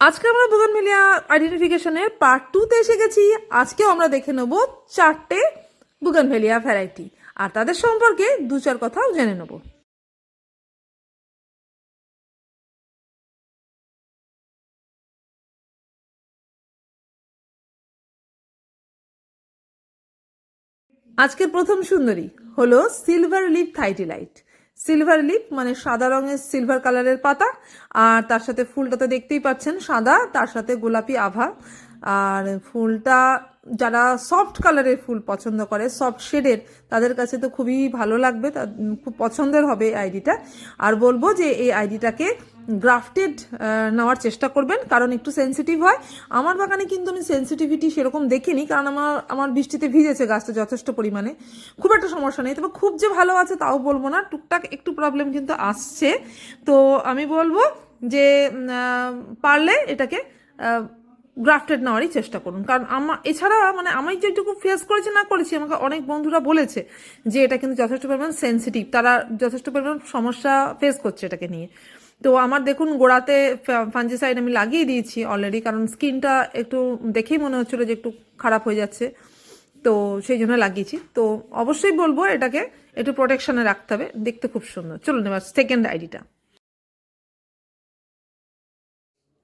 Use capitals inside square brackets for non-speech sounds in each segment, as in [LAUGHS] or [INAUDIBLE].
আজকে আমরা বুগানভেলিয়া আইডেন্টিফিকেশনের পার্ট টুতে এসে গেছি। আজকেও আমরা দেখে নেব চারটে বুগানভেলিয়া ভ্যারাইটি আর তাদের সম্পর্কে দু চার কথাও জেনে নেব। আজকের প্রথম সুন্দরী হলো সিলভার লিপ থাইটিলাইট সিলভার লিপ মানে সাদা রঙের সিলভার কালারের পাতা। আর তার সাথে ফুলটা তো দেখতেই পাচ্ছেন, সাদা, তার সাথে গোলাপি আভা। আর ফুলটা যারা সফট কালারের ফুল পছন্দ করে সফট শেডের তাদের কাছে তো খুবই ভালো লাগবে খুব পছন্দের হবে এই আইডিটা আর বলব যে এই আইডিটাকে গ্রাফটেড নেওয়ার চেষ্টা করবেন, কারণ একটু সেন্সিটিভ হয়। আমার বাগানে কিন্তু আমি সেন্সিটিভিটি সেরকম দেখিনি, কারণ আমার আমার বৃষ্টিতে ভিজেছে গাছটা যথেষ্ট পরিমাণে। খুব একটা সমস্যা নেই, তবে খুব যে ভালো আছে তাও বলব না, টুকটাক একটু প্রবলেম কিন্তু আসছে। তো আমি বলব যে পারলে এটাকে গ্রাফটেড নেওয়ারই চেষ্টা করুন। কারণ আমার এছাড়া মানে আমি যেটুকু ফেস করেছি, না করেছি, আমাকে অনেক বন্ধুরা বলেছে যে এটা কিন্তু যথেষ্ট পরিমাণ সেন্সিটিভ তারা যথেষ্ট পরিমাণ সমস্যা ফেস করছে এটাকে নিয়ে। তো আমার দেখুন, গোড়াতে ফাঞ্জিসাইড আমি লাগিয়ে দিয়েছি অলরেডি কারণ স্কিনটা একটু দেখেই মনে হচ্ছিল যে একটু খারাপ হয়ে যাচ্ছে। তো সেই জন্য লাগিয়েছি। তো অবশ্যই বলব এটাকে, একটু প্রোটেকশনে রাখতে হবে, দেখতে খুব সুন্দর। চলুন এবার সেকেন্ড আইডিটা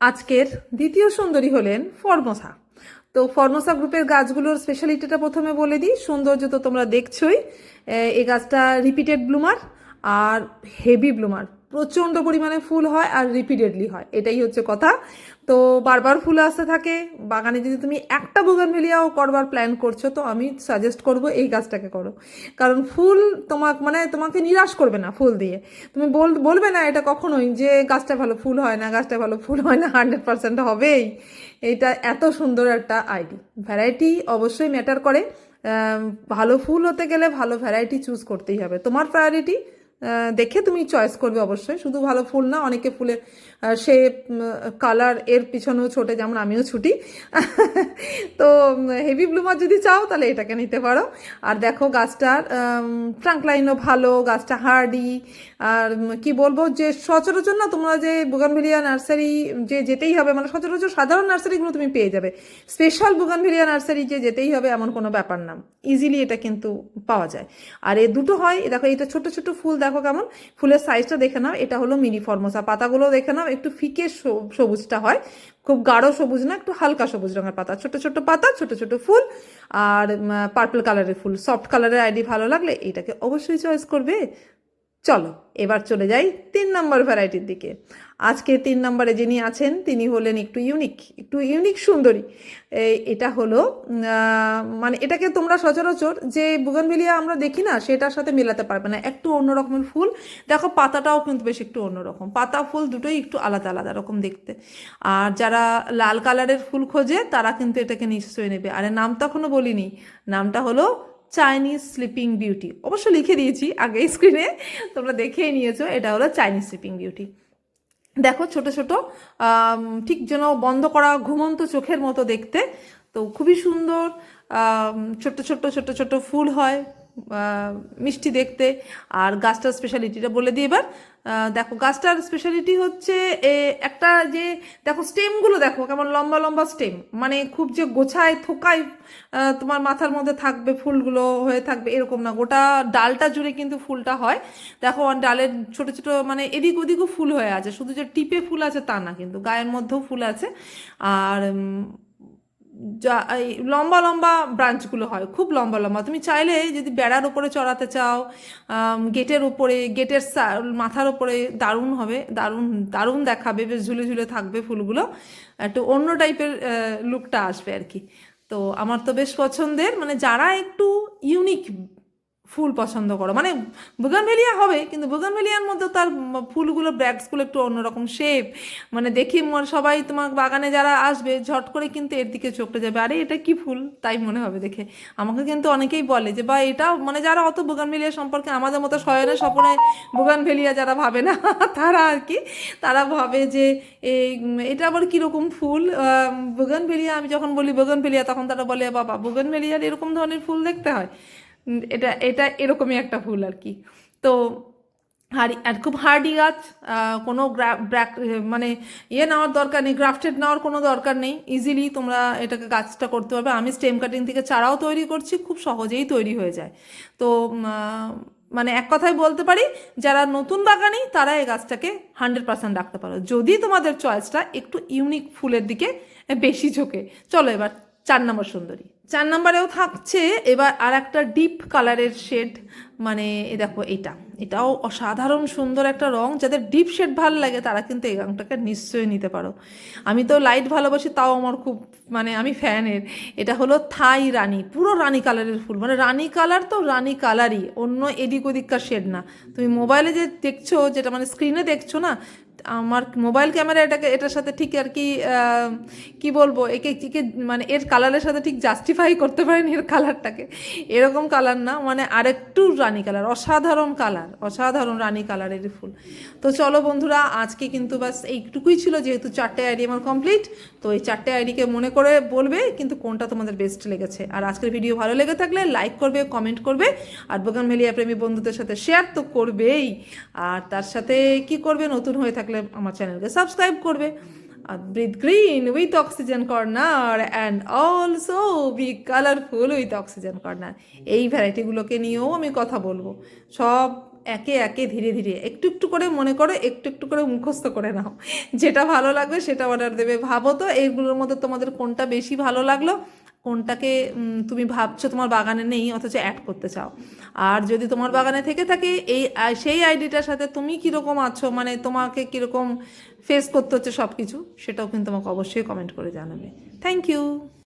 আজকের দ্বিতীয় সুন্দরী হলেন ফর্মসা। তো ফর্মসা গ্রুপের গাছগুলোর স্পেশালিটিটা প্রথমে বলে দিই। সৌন্দর্য তো তোমরা দেখছোই। এই গাছটা রিপিটেড ব্লুমার আর হেভি ব্লুমার প্রচণ্ড পরিমাণে ফুল হয় আর রিপিটেডলি হয়। এটাই হচ্ছে কথা। তো বারবার ফুল আসতে থাকে। বাগানে যদি তুমি একটা বুগানভেলিয়াও করবার প্ল্যান করছ, তো আমি সাজেস্ট করব এই গাছটাকে করো। কারণ ফুল তোমাক মানে তোমাকে নিরাশ করবে না ফুল দিয়ে। তুমি বল বলবে না এটা কখনোই যে গাছটা ভালো ফুল হয় না, গাছটা ভালো ফুল হয় না হান্ড্রেড পার্সেন্ট হবেই। এটা এত সুন্দর একটা আইডি ভ্যারাইটি অবশ্যই ম্যাটার করে। ভালো ফুল হতে গেলে ভালো ভ্যারাইটি চুজ করতেই হবে। তোমার প্রায়োরিটি দেখে তুমি চয়েস করবে অবশ্যই। শুধু ভালো ফুল না, অনেকে ফুলের শেপ কালারের পিছনেও ছোটে, যেমন আমিও ছুটি। [LAUGHS] তো হেভি ব্লুমার যদি চাও, তাহলে এটাকে নিতে পারো। আর দেখো গাছটার ট্রাঙ্ক লাইনও ভালো, গাছটা হার্ডি আর কি বলব যে সচরাচর না তোমরা যে বুগানভেলিয়া নার্সারি যে যেতেই হবে মানে সচরাচর সাধারণ নার্সারিগুলো তুমি পেয়ে যাবে। স্পেশাল বুগানভেলিয়া নার্সারি যে যেতেই হবে, এমন কোনো ব্যাপার না। ইজিলি এটা কিন্তু পাওয়া যায়। আর এ দুটো হয়, দেখো এটা ছোট ছোট ফুল দেখো কেমন? ফুলের সাইজটা দেখে নাও, এটা হলো মিনি ফর্মোসা পাতাগুলো দেখে নাও, একটু ফিকে সবুজটা হয়। খুব গাঢ় সবুজ না, একটু হালকা সবুজ রঙের পাতা। ছোট ছোট পাতা, ছোট ছোট ফুল আর পার্পল কালারের ফুল। সফট কালারের আইডি ভালো লাগলে এটাকে অবশ্যই চয়েস করবে। চলো, এবার চলে যাই তিন নম্বর ভ্যারাইটির দিকে। আজকে তিন নম্বরে যিনি আছেন, তিনি হলেন একটু ইউনিক একটু ইউনিক সুন্দরী। এটা হলো মানে এটাকে তোমরা সচরাচর যে বুগানভেলিয়া আমরা দেখি না, সেটার সাথে মেলাতে পারবে না। একটু অন্য রকমের ফুল। দেখো, পাতাটাও কিন্তু বেশ একটু অন্যরকম পাতা ফুল দুটোই একটু আলাদা আলাদা রকম দেখতে। আর যারা লাল কালারের ফুল খোঁজে, তারা কিন্তু এটাকে নিশ্চয়ই নেবে। আরে নাম তখনও বলিনি। নামটা হলো চাইনিজ স্লিপিং বিউটি অবশ্য লিখে দিয়েছি আগে স্ক্রিনে তোমরা দেখেই নিয়েছো, এটা হলো চাইনিজ স্লিপিং বিউটি দেখো ছোট ছোট ঠিক যেন বন্ধ করা ঘুমন্ত চোখের মতো দেখতে। তো খুবই সুন্দর ছোট ছোট ছোট ছোট ফুল হয়। মিষ্টি দেখতে। আর গাছটার স্পেশালিটিটা বলে দিই এবার। দেখো, গাছটার স্পেশালিটি হচ্ছে একটা যে, দেখো স্টেমগুলো দেখো, কেমন লম্বা লম্বা স্টেম মানে খুব যে গোছায়, থোকায় তোমার মাথার মধ্যে থাকবে, ফুলগুলো হয়ে থাকবে, এরকম না। গোটা ডালটা জুড়ে কিন্তু ফুলটা হয়। দেখো ডালের ছোট ছোট মানে এদিক ওদিকও ফুল হয়ে আছে। শুধু যে টিপে ফুল আছে তা না, কিন্তু গায়ের মধ্যেও ফুল আছে। আর যা, এই লম্বা লম্বা ব্রাঞ্চগুলো হয়, খুব লম্বা লম্বা। তুমি চাইলে যদি বেড়ার উপরে চড়াতে চাও গেটের উপরে, গেটের মাথার উপরে দারুণ হবে, দারুণ দারুণ দেখাবে, বেশ ঝুলে ঝুলে থাকবে ফুলগুলো। একটু অন্য টাইপের লুকটা আসবে আর কি। তো আমার তো বেশ পছন্দের মানে যারা একটু ইউনিক ফুল পছন্দ করো। মানে বুগানভেলিয়া হবে, কিন্তু বুগানভেলিয়ার মধ্যে তার ফুলগুলো ব্র্যাক্সগুলো একটু অন্যরকম শেপ মানে দেখি সবাই তোমার বাগানে যারা আসবে, ঝট করে কিন্তু এর দিকে চোখটা যাবে। আরে, এটা কি ফুল? তাই মনে হবে দেখে। আমাকে কিন্তু অনেকেই বলে যে বা এটা মানে যারা অত বুগানভেলিয়া সম্পর্কে আমাদের মতো শয়নের স্বপনে বুগানভেলিয়া যারা ভাবে না, [LAUGHS] তারা আর কি, তারা ভাবে যে, এই, এটা আবার কীরকম ফুল? বুগানভেলিয়া, আমি যখন বলি বুগানভেলিয়া, তখন তারা বলে, বাবা, বুগানভেলিয়ার এরকম ধরনের ফুল দেখতে হয়? এটা এটা এরকমই একটা ফুল আর কি। তো হার্ডি আর খুব হার্ডি গাছ কোনো ব্র্যাক মানে ইয়ে নেওয়ার দরকার নেই, গ্রাফটেড নেওয়ার কোনো দরকার নেই। ইজিলি তোমরা এটাকে গাছটা করতে পারবে। আমি স্টেম কাটিং থেকে চারাও তৈরি করছি, খুব সহজেই তৈরি হয়ে যায়। তো মানে এক কথায় বলতে পারি, যারা নতুন বাগানি, তারা এই গাছটাকে হান্ড্রেড পার্সেন্ট রাখতে পারো। যদি তোমাদের চয়েসটা একটু ইউনিক ফুলের দিকে বেশি ঝোঁকে। চলো এবার চার নম্বর সুন্দরী। চার নম্বরেও থাকছে এবার আর একটা ডিপ কালারের শেড মানে এ দেখো এটা। এটাও অসাধারণ সুন্দর একটা রং, যাদের ডিপ শেড ভালো লাগে তারা কিন্তু এই রংটাকে নিশ্চয়ই নিতে পারো। আমি তো লাইট ভালোবাসি, তাও আমার খুব মানে আমি ফ্যানের এটা হলো থাই রানী, পুরো রানী কালারের ফুল। মানে রানী কালার তো রানী কালারই অন্য এদিক ওদিককার শেড না। তুমি মোবাইলে যে দেখছ, যেটা মানে স্ক্রিনে দেখছ না আমার মোবাইল ক্যামেরা এটাকে, এটার সাথে ঠিক আর কি কি বলব, একে একে মানে এর কালারের সাথে ঠিক জাস্টিফাই করতে পারেনি এর কালারটাকে এরকম কালার না মানে আরেকটু রানী কালার অসাধারণ কালার অসাধারণ রানী কালারের ফুল। তো চলো বন্ধুরা, আজকে কিন্তু বাস এইটুকুই ছিল, যেহেতু চারটে আইডি আমার কমপ্লিট তো এই চারটে আইডিকে মনে করে বলবে কিন্তু কোনটা তোমাদের বেস্ট লেগেছে। আর আজকের ভিডিও ভালো লেগে থাকলে লাইক করবে কমেন্ট করবে, আর বোগান মেলিয়া প্রেমী বন্ধুদের সাথে শেয়ার তো করবেই। আর তার সাথে কি করবে, নতুন হয়ে থাকলে আমার চ্যানেলকে সাবস্ক্রাইব করবে। আর breathe green with oxygen corner and also be colourful with oxygen corner এই ভ্যারাইটিগুলোকে নিয়েও আমি কথা বলব। সব একে একে ধীরে ধীরে, একটু একটু করে মনে করো, একটু একটু করে মুখস্থ করে নাও। যেটা ভালো লাগবে সেটা অর্ডার দেবে। ভাবো তো, এইগুলোর মধ্যে তোমাদের কোনটা বেশি ভালো লাগল? কোনটাকে তুমি ভাবছ তোমার বাগানে নেই, অথচ অ্যাড করতে চাও। আর যদি তোমার বাগানে থেকে থাকে, এই সেই আইডিটার সাথে তুমি কীরকম আছো মানে তোমাকে কীরকম ফেস করতে হচ্ছে সব কিছু সেটাও কিন্তু তোমাকে অবশ্যই কমেন্ট করে জানাবে। Thank you